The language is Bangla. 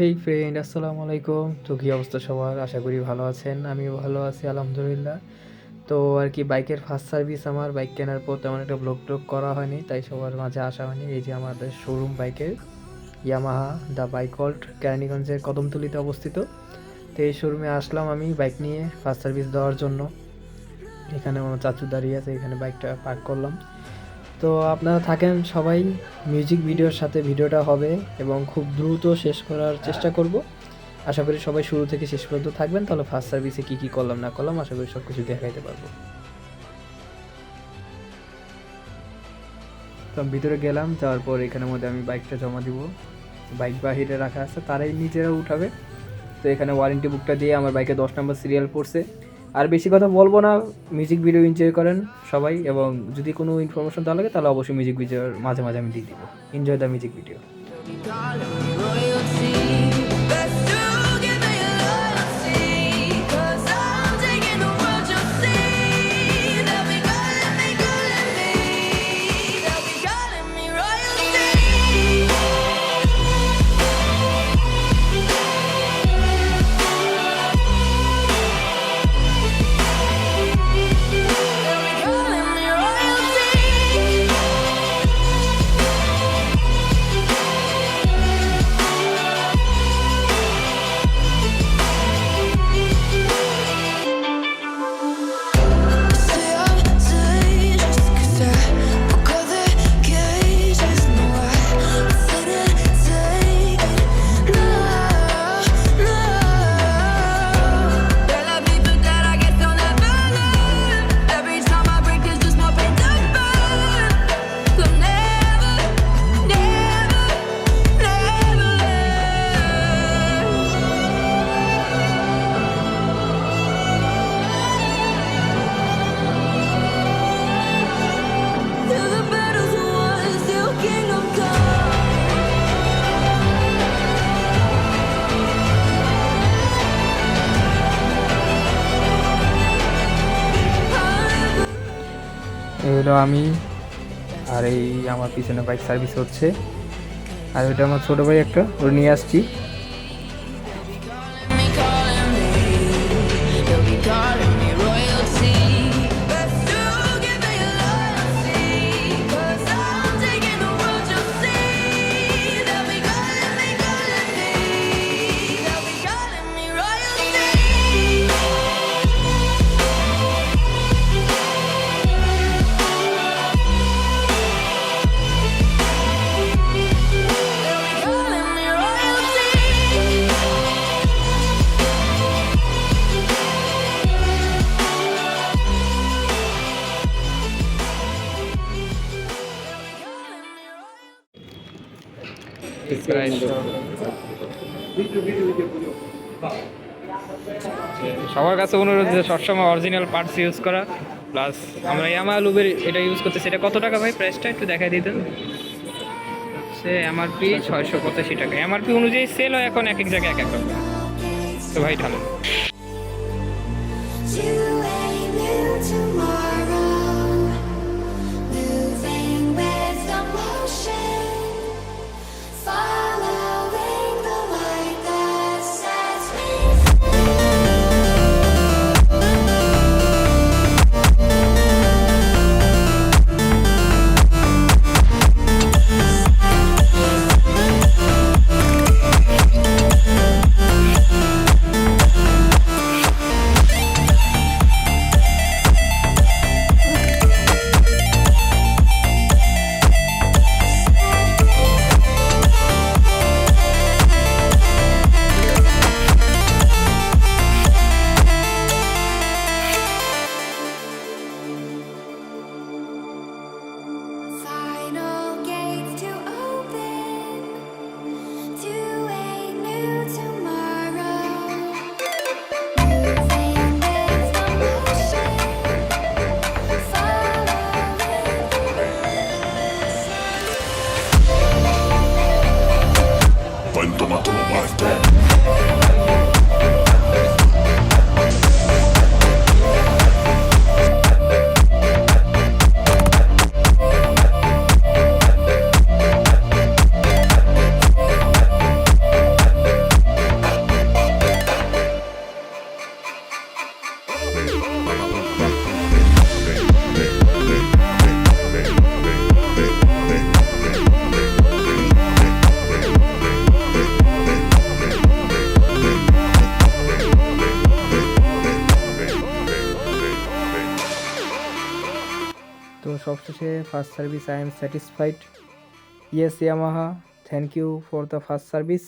হেই ফ্রেন্ড আসসালামু আলাইকুম। তো কী অবস্থা সবার? আশা করি ভালো আছেন। আমিও ভালো আছি, আলহামদুলিল্লাহ। তো আর কি, বাইকের ফার্স্ট সার্ভিস আমার। বাইক কেনার পর তেমন একটা ব্লগ টক করা হয়নি, তাই সবার মাঝে আসা হয়নি। এই যে আমাদের শোরুম বাইকের ইয়ামাহা দ্য বাইক হল্ট কেরানীগঞ্জের কদমতলিতে অবস্থিত। তো এই শোরুমে আসলাম আমি বাইক নিয়ে ফার্স্ট সার্ভিস দেওয়ার জন্য। এখানে আমার চাচু দাঁড়িয়ে আছে, এখানে বাইকটা পার্ক করলাম। তো আপনারা থাকেন সবাই মিউজিক ভিডিওর সাথে ভিডিওটা হবে এবং খুব দ্রুত শেষ করার চেষ্টা করব। আশা করি সবাই শুরু থেকে শেষ পর্যন্ত থাকবেন, তাহলে ফার্স্ট সার্ভিসে কী কী করলাম, না করলাম, আশা করি সব কিছু দেখাইতে পারব। তো ভিতরে গেলাম, যাওয়ার পর এখানের মধ্যে আমি বাইকটা জমা দিব। বাইক বাহিরে রাখা আছে, তারাই নিজেরা উঠাবে। তো এখানে ওয়ারেন্টি বুকটা দিয়ে আমার বাইকে দশ নম্বর সিরিয়াল পড়ছে। আর বেশি কথা বলব না মিউজিক ভিডিও এনজয় করেন সবাই এবং যদি কোনো ইনফরমেশন দেওয়া লাগে তাহলে অবশ্যই মিউজিক ভিডিওর মাঝে মাঝে আমি দিয়ে দিব। এনজয় দ্য মিউজিক ভিডিও হলো আমি আর এই আমার পিছনে বাইক সার্ভিস হচ্ছে। আর ওইটা আমার ছোটো ভাই একটা ওটা নিয়ে আসছি। সবার কাছে অনুরোধ যে সবসময় অরিজিনাল পার্টস ইউজ করা প্লাস আমরা ইয়ামা লুবের এটা ইউজ করতেছি। এটা কত টাকা ভাই? প্রাইসটা একটু দেখাই দিতেন। সে এমআরপি ছয়শো পঁচাশি টাকা। এমআরপি অনুযায়ী সেল হয় এখন এক এক জায়গায় এক এক রকম। তো ভাই ঠান্ডা সবশেষে first service I am satisfied yes Yamaha thank you for the first service